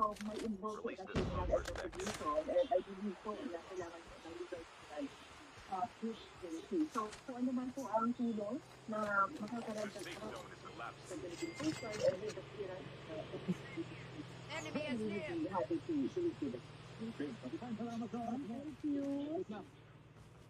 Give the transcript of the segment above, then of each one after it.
So may involve and I legal uh, push So, so ano man po ang tulong na makakarating sa the Enemy is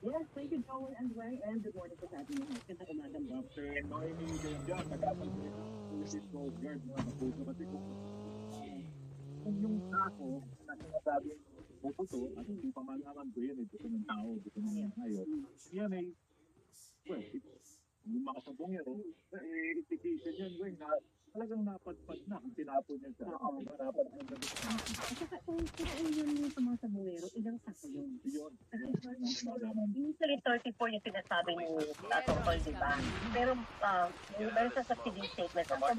Yes, thank you, Joel and Wang, and good morning po Dr. Guard ako na sinasabing puputo, at hindi pa malaman ko yan, eh, gusto ng tao, gusto ng ngayon. Yan ay, well, it's, yung makasabong yan, eh, indication yan, güey, na talagang napadpad na kung tinapon niya sa Oo. marapat ng gabi. At saka kung kung yun yung sa mga sabungero, ilang sako yun. Yun. Usually 34 yung sinasabi ni Atol, di ba? Pero uh, meron sa subsidy statement. Ang Oras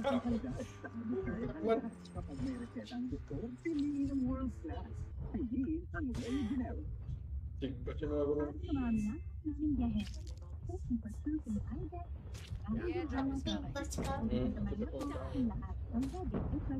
What? Kapag may reseta ang gusto, piliin ang world class. Hindi ang. Para sa marami na, namin ng IDEX, ang Yeah, sabay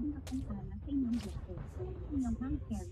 na ng inyong biyahe. Inyong hand carry